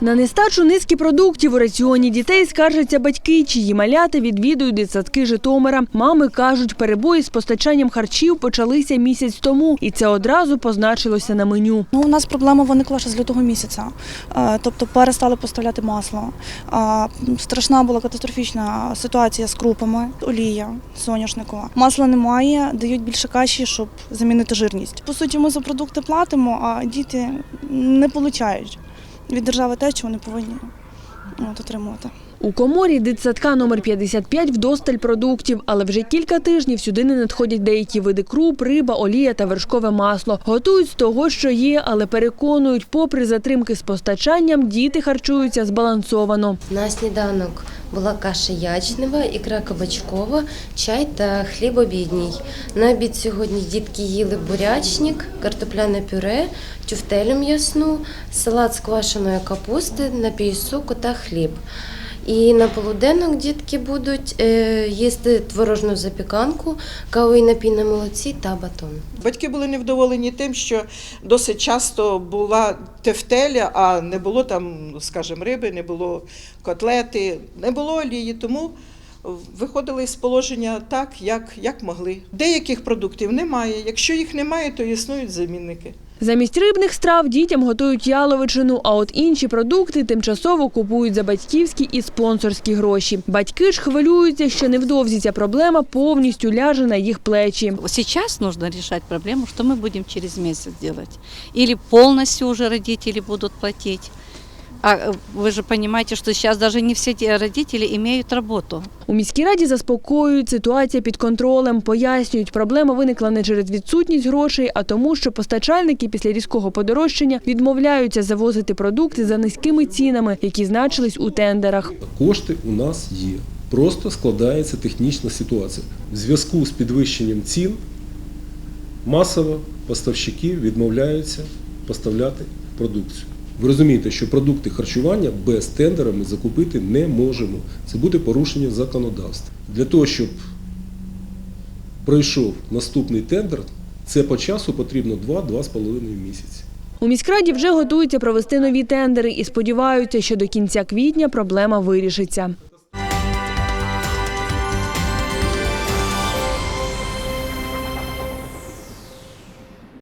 На нестачу низки продуктів у раціоні дітей скаржаться батьки, чиї малята відвідують дитсадки Житомира. Мами кажуть, перебої з постачанням харчів почалися місяць тому, і це одразу позначилося на меню. Ну, у нас проблема виникла ще з лютого місяця. Е, Тобто перестали поставляти масло. Страшна була катастрофічна ситуація з крупами, олія соняшникова. Масла немає, дають більше каші, щоб замінити жирність. По суті, ми за продукти платимо, а діти не получають від держави те, що вони повинні от, отримувати. У коморі дитсадка номер 55 вдосталь продуктів, але вже кілька тижнів сюди не надходять деякі види круп, риба, олія та вершкове масло. Готують з того, що є, але переконують, попри затримки з постачанням, діти харчуються збалансовано. На сніданок була каша ячнева, ікра кабачкова, чай та хліб обідній. На обід сьогодні дітки їли бурячник, картопляне пюре, тюфтелю м'ясну, салат з квашеної капусти, напій соку та хліб. І на полуденок дітки будуть е, їсти творожну запіканку, кавовий напій на молоці та батон. Батьки були невдоволені тим, що досить часто була тефтеля, а не було там, скажімо, риби, не було котлети, не було олії, тому виходили з положення так, як, як могли. Деяких продуктів немає. Якщо їх немає, то існують замінники. Замість рибних страв дітям готують яловичину, а от інші продукти тимчасово купують за батьківські і спонсорські гроші. Батьки ж хвилюються, що невдовзі ця проблема повністю ляже на їх плечі. Зараз потрібно вирішити проблему, що ми будемо через місяць робити. Або повністю вже батьки будуть платить. А вы же понимаете, что сейчас даже не все те родители имеют работу. У міській раді заспокоюють, ситуація під контролем, пояснюють, проблема виникла не через відсутність грошей, а тому, що постачальники після різкого подорожчання відмовляються завозити продукти за низькими цінами, які значились у тендерах. Кошти у нас є. Просто складається технічна ситуація. В зв'язку з підвищенням цін масово поставщики відмовляються поставляти продукцію. Ви розумієте, що продукти харчування без тендера ми закупити не можемо. Це буде порушення законодавства. Для того, щоб пройшов наступний тендер, це по часу потрібно 2-2,5 місяці. У міськраді вже готуються провести нові тендери і сподіваються, що до кінця квітня проблема вирішиться.